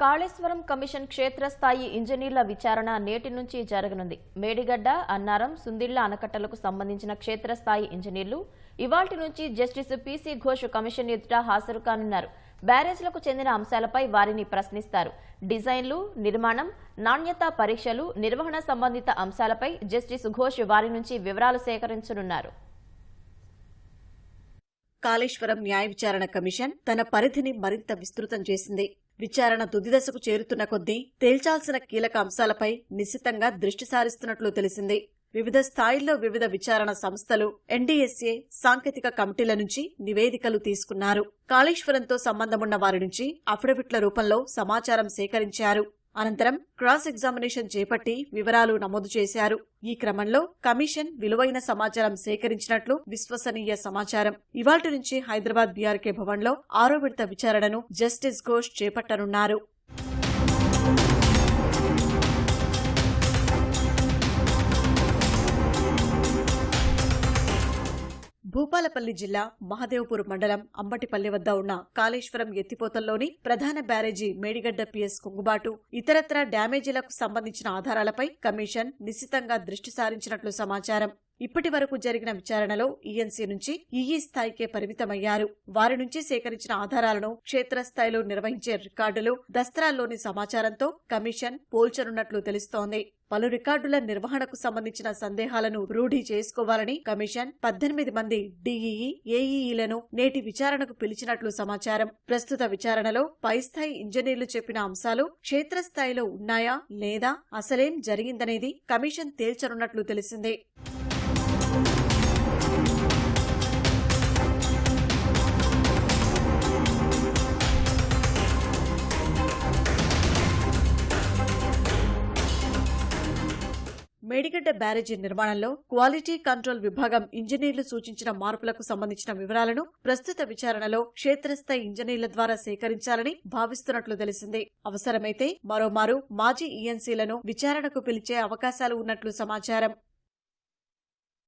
Kaleshwaram commission క్షేత్రస్థాయి ఇంజనీర్ల విచారణ నేటి నుంచి జరగనుంది. మేడిగడ్డ అన్నారం సుందిళ్ళ ఆనకట్టలకు సంబంధించిన క్షేత్రస్థాయి ఇంజనీర్లు ఇవాల్టి నుంచి జస్టిస్ పీసీ ఘోష్ కమిషన్ ఎదుట హాజరు కానున్నారు. బ్యారేజ్లకు చెందిన అంశాలపై వారిని ప్రశ్నిస్తారు. డిజైన్లు నిర్మాణం నాణ్యత పరీక్షలు నిర్వహణ సంబంధిత అంశాలపై జస్టిస్ ఘోష్ వారి నుంచి వివరాలు సేకరించనున్నారు. కాళేశ్వరం న్యాయ విచారణ కమిషన్ తన పరిధిని మరింత విస్తృతం చేసింది. విచారణ తుదిదశకు చేరుతున్న కొద్దీ తేల్చాల్సిన కీలక అంశాలపై నిశితంగా దృష్టి సారిస్తున్నట్లు తెలిసింది. వివిధ స్థాయిల్లో వివిధ విచారణ సంస్థలు ఎన్డీఎస్ఏ సాంకేతిక కమిటీల నుంచి నివేదికలు తీసుకున్నారు. కాళేశ్వరంతో సంబంధమున్న వారి నుంచి అఫిడవిట్ల రూపంలో సమాచారం సేకరించారు. అనంతరం క్రాస్ ఎగ్జామినేషన్ చేపట్టి వివరాలు నమోదు చేశారు. ఈ క్రమంలో కమిషన్ విలువైన సమాచారం సేకరించినట్లు విశ్వసనీయ సమాచారం. ఇవాల్టి నుంచి హైదరాబాద్ బీఆర్కే భవన్లో ఆరో విడత విచారణను జస్టిస్ ఘోష్ చేపట్టనున్నారు. భూపాలపల్లి జిల్లా మహదేవ్పూర్ మండలం అంబటిపల్లి వద్ద ఉన్న కాళేశ్వరం ఎత్తిపోతల్లోని ప్రధాన బ్యారేజీ మేడిగడ్డ పిఎస్ కుంగుబాటు ఇతరత్ర డ్యామేజీలకు సంబంధించిన ఆధారాలపై కమిషన్ నిశ్చితంగా దృష్టి సారించినట్లు సమాచారం. ఇప్పటి వరకు జరిగిన విచారణలో ఈఎన్సీ నుంచి ఈఈ స్థాయికే పరిమితమయ్యారు. వారి నుంచి సేకరించిన ఆధారాలను క్షేత్రస్థాయిలో నిర్వహించే రికార్డులు దస్త్రాల్లోని సమాచారంతో కమిషన్ పోల్చనున్నట్లు తెలుస్తోంది. పలు రికార్డుల నిర్వహణకు సంబంధించిన సందేహాలను రూఢీ చేసుకోవాలని కమిషన్ పద్దెనిమిది మంది డిఈఈ ఏఈఈలను నేటి విచారణకు పిలిచినట్లు సమాచారం. ప్రస్తుత విచారణలో పైస్థాయి ఇంజనీర్లు చెప్పిన అంశాలు క్షేత్రస్థాయిలో ఉన్నాయా లేదా అసలేం జరిగిందనేది కమిషన్ తేల్చనున్నట్లు తెలిసింది. మేడిగడ్డ బ్యారేజీ నిర్మాణంలో క్వాలిటీ కంట్రోల్ విభాగం ఇంజనీర్లు సూచించిన మార్పులకు సంబంధించిన వివరాలను ప్రస్తుత విచారణలో క్షేత్రస్థాయి ఇంజనీర్ల ద్వారా సేకరించాలని భావిస్తున్నట్లు తెలిసింది. అవసరమైతే మరోమారు మాజీ ఈఎన్సీలను విచారణకు పిలిచే అవకాశాలు ఉన్నట్లు సమాచారం.